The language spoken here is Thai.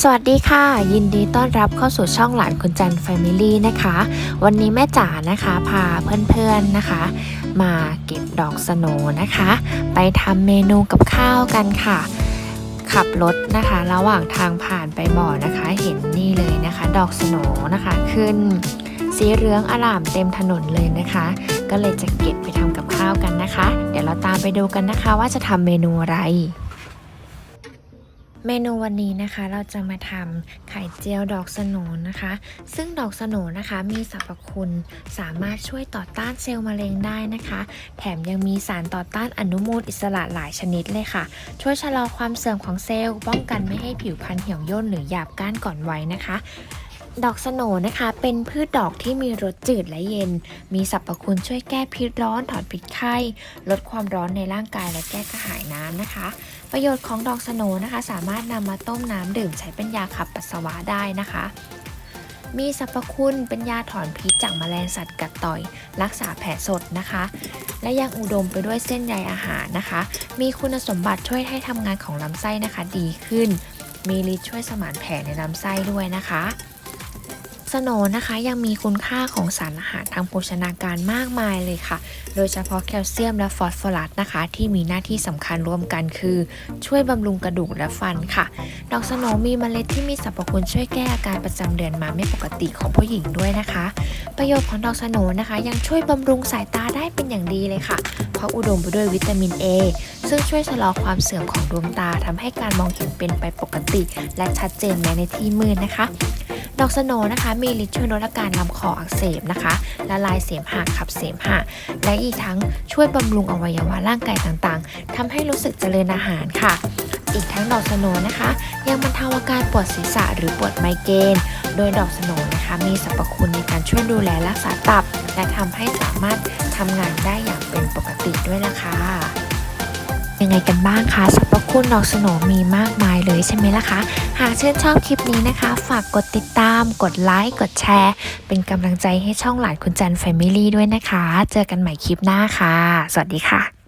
สวัสดีค่ะ ยินดีต้อนรับเข้าสู่ช่องหลานคุณจันแฟมิลี่นะคะ วันนี้แม่จ๋านะคะพาเพื่อนๆนะคะ มาเก็บดอกสโนนะคะ ไปทำเมนูกับข้าวกันค่ะ ขับรถนะคะ ระหว่างทางผ่านไปบ่อนะคะ เห็นนี่เลยนะคะ ดอกสโนนะคะ ขึ้น สีเหลืองอร่ามเต็มถนนเลยนะคะ ก็เลยจะเก็บไปทำกับข้าวกันนะคะ เดี๋ยวเราตามไปดูกันนะคะว่าจะทำเมนูอะไร เมนูวันนี้นะคะเราจะมาทำไข่เจียวดอกสนนนะคะ ซึ่งดอกสนนนะคะมีสรรพคุณสามารถช่วยต่อต้านเซลล์มะเร็งได้นะคะ แถมยังมีสารต่อต้านอนุมูลอิสระหลายชนิดเลยค่ะ ช่วยชะลอความเสื่อมของเซลล์ ป้องกันไม่ให้ผิวพรรณเหี่ยวย่นหรือหยาบก้านก่อนวัยนะคะ ดอกสโหนนะคะ เป็นพืชดอกที่มีรสจืดและเย็น มีสรรพคุณช่วยแก้พิษร้อน ถอนพิษไข้ ลดความร้อนในร่างกายและแก้กระหายน้ำนะคะ ประโยชน์ของดอกสโหนนะคะ สามารถนำมาต้มน้ำดื่มใช้เป็นยาขับปัสสาวะได้นะคะ มีสรรพคุณเป็นยาถอนพิษจากแมลงสัตว์กัดต่อย รักษาแผลสดนะคะ และยังอุดมไปด้วยเส้นใยอาหารนะคะ มีคุณสมบัติช่วยให้ทำงานของลำไส้นะคะดีขึ้น มีฤทธิ์ช่วยสมานแผลในลำไส้ด้วยนะคะ สโนนะคะยังมีคุณค่าของสารอาหารทางโภชนาการมากมายเลยค่ะ โดยเฉพาะแคลเซียมและฟอสฟอรัสนะคะ ที่มีหน้าที่สำคัญร่วมกันคือ ช่วยบำรุงกระดูกและฟันค่ะ ดอกสโนมีเมล็ดที่มีสรรพคุณช่วยแก้อาการประจำเดือนมาไม่ปกติของผู้หญิงด้วยนะคะ ประโยชน์ของดอกสโนนะคะ ยังช่วยบำรุงสายตาได้เป็นอย่างดีเลยค่ะ เพราะอุดมไปด้วยวิตามิน A ซึ่งช่วยชะลอความเสื่อมของดวงตาทำให้การมองเห็นเป็นไปปกติ และชัดเจนแม้ในที่มืดนะคะ ดอกสโนนะคะ มีฤทธิ์ช่วยลดอาการลำคออักเสบนะคะ ละลายเสมหะขับเสมหะ และอีกทั้งช่วยบำรุงอวัยวะร่างกายต่างๆทำให้รู้สึกเจริญอาหารค่ะ อีกทั้งดอกสโนนะคะ ยังบรรเทาอาการปวดศีรษะหรือปวดไมเกรนโดยดอกสโนนะคะ มีสรรพคุณในการช่วยดูแลรักษาตับ และทำให้สามารถทำงานได้อย่างเป็นปกติด้วยล่ะค่ะ ยังไงกันบ้างคะสรรพคุณดอกสโนมีมากมายเลยใช่ไหมล่ะคะ หากชื่นชอบคลิปนี้นะคะ ฝากกดติดตาม กดไลค์กดแชร์ เป็นกำลังใจให้ช่องหลานคุณจันแฟมิลี่ด้วยนะคะ เจอกันใหม่คลิปหน้าค่ะ สวัสดีค่ะ